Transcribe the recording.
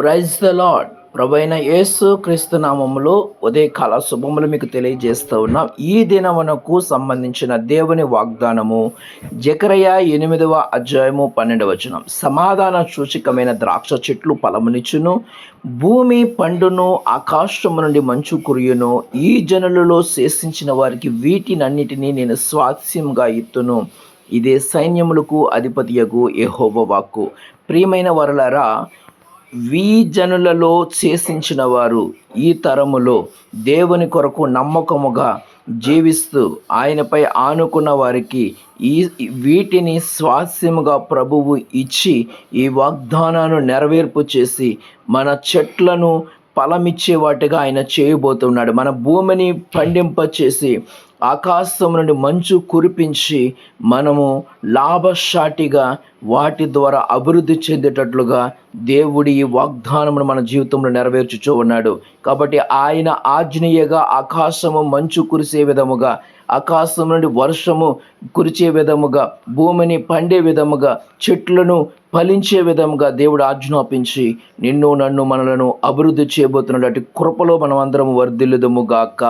Praise the lord ప్రభైన యేసు క్రీస్తు నామములో ఉదయకాల శుభములు మీకు తెలియజేస్తూ ఉన్నాం. ఈ దినమునకు సంబంధించిన దేవుని వాగ్దానము జకరయ ఎనిమిదవ అధ్యాయము పన్నెండవ వచనం. సమాధాన సూచికమైన ద్రాక్ష చెట్లు ఫలమునిచ్చును భూమి పండును ఆకాశము నుండి మంచు కురియును ఈ జనులలో శేషించిన వారికి వీటినన్నిటినీ నేను స్వాస్యంగా ఇత్తును. ఇదే సైన్యములకు అధిపతియగు ఎహోవ వాక్కు. ప్రియమైన వరలారా వీజనులలో చేసించిన శేషించిన వారు ఈ తరములో దేవుని కొరకు నమ్మకముగా జీవిస్తూ ఆయనపై ఆనుకున్న వారికి ఈ వీటిని స్వాస్యముగా ప్రభువు ఇచ్చి ఈ వాగ్దానాన్ని నెరవేర్పు చేసి మన చెట్లను ఫలమిచ్చే వాటిగా ఆయన చేయబోతున్నాడు. మన భూమిని పండింపచేసి ఆకాశం నుండి మంచు కురిపించి మనము లాభసాటిగా వాటి ద్వారా అభివృద్ధి చెందేటట్లుగా దేవుడి ఈ వాగ్దానమును మన జీవితంలో నెరవేర్చుచూ ఉన్నాడు. కాబట్టి ఆయన ఆజ్నేయగా ఆకాశము మంచు కురిసే విధముగా ఆకాశం నుండి వర్షము కురిచే విధముగా భూమిని పండే విధముగా చెట్లను ఫలించే విధముగా దేవుడు ఆజ్ఞాపించి నిన్ను నన్ను మనలను అభివృద్ధి చేయబోతున్నటువంటి కృపలో మనం అందరం వర్ధిల్లుదముగాక